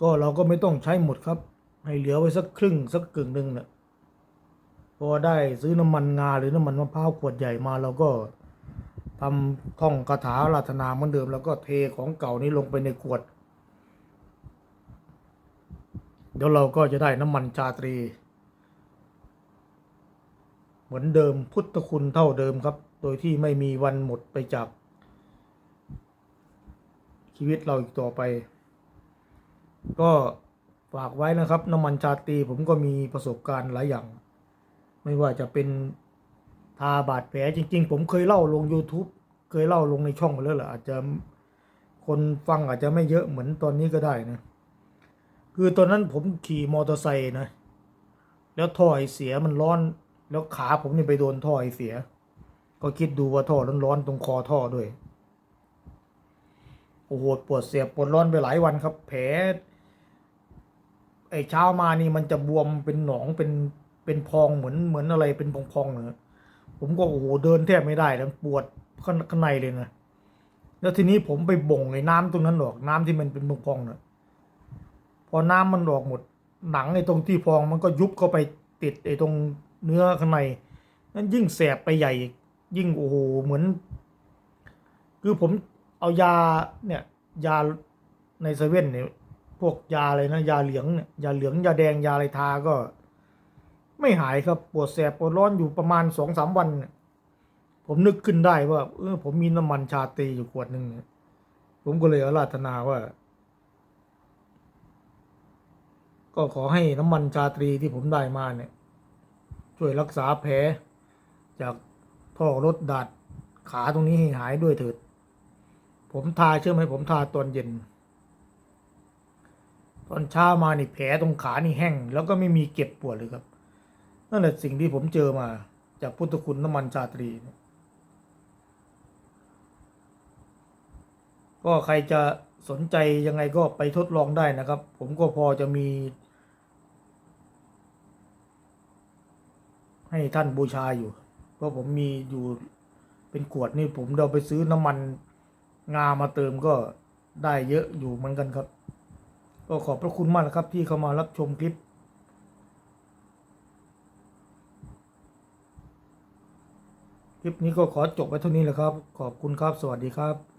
ก็เราก็ไม่ต้องใช้หมดครับ ให้เหลือไว้สักครึ่งสักกึ่งหนึ่งเนี่ยพอได้ซื้อน้ำมันงาหรือน้ำมันมะพร้าวขวดใหญ่มาเราก็ทำท่องคาถาราธนาเหมือนเดิม แล้วก็เทของเก่านี้ลงไปในขวด เดี๋ยวเราก็จะได้น้ำมันชาตรี เหมือนเดิมพุทธคุณเท่าเดิมครับ โดยที่ไม่มีวันหมดไปจากชีวิตเราอีกต่อไป ก็ฝากไว้นะครับ น้ำมันชาตีผมก็มีประสบการณ์หลายอย่าง ไม่ว่าจะเป็นทาบาดแผลจริง ๆ ผมเคยเล่าลง YouTube เคยเล่าลงในช่องไปแล้วแหละอาจจะคนฟังอาจจะไม่เยอะเหมือนตอนนี้ก็ได้นะ คือตอนนั้นผมขี่มอเตอร์ไซค์นะ แล้วท่อไอเสียมันร้อน แล้วขาผมนี่ไปโดนท่อไอเสีย ก็คิดดูว่าท่อร้อนๆตรงคอท่อด้วย โอ้โหปวดเสียบปวดร้อนไปหลายวันครับ แผล อ้เช้ามานี่มันจะบวมเป็นหนองเป็นเป็นพองเหมือนเหมือนอะไรเป็นพองๆเนอะผมก็โอ้โหเดินแทบไม่ได้แล้วปวดข้างข้างในเลยนะแล้วทีนี้ผมไปบ่งไอ้น้ำตรงนั้นออกน้ำที่มันเป็นพองๆเนอะพอน้ำมันออกหมดหนังไอ้ตรงที่พองมันก็ยุบเข้าไปติดไอ้ตรงเนื้อข้างในนั่นยิ่งแสบไปใหญ่ยิ่งโอ้โหเหมือน คือผมเอายาเนี่ยยาในเซเว่นเนี่ย วกยาอะไรนะยาเหลืองเนี่ยยาเหลืองยาแดงยาอะไรทาก็ ไม่หายครับปวดแสบปวดร้อนอยู่ประมาณสองสามวันเนี่ยผมนึกขึ้นได้ว่าเออผมมีน้ำมันชาตรีอยู่ขวดหนึ่งเนี่ยผมก็เลยอาราธนาว่า ก็ขอให้น้ำมันชาตรีที่ผมได้มาเนี่ย ช่วยรักษาแผลจากท่อรถดัดขาตรงนี้ให้หายด้วยเถิด ผมทาเชื่อไหมผมทาตอนเย็น ตอนเช้ามานี่แผลตรงขานี่แห้ง แล้วก็ไม่มีเก็บปวดเลยครับนั่นแหละสิ่งที่ผมเจอมา จากพุทธคุณน้ำมันชาตรี ก็ใครจะสนใจยังไงก็ไปทดลองได้นะครับ ผมก็พอจะมี ให้ท่านบูชาอยู่ เพราะผมมีอยู่เป็นขวดนี่ผมเราไปซื้อน้ำมันงามาเติมก็ได้เยอะอยู่เหมือนกันครับ ก็ขอบพระคุณมากนะครับที่เข้ามารับชมคลิป คลิปนี้ก็ขอจบไว้เท่านี้แหละครับ ขอบคุณครับ สวัสดีครับ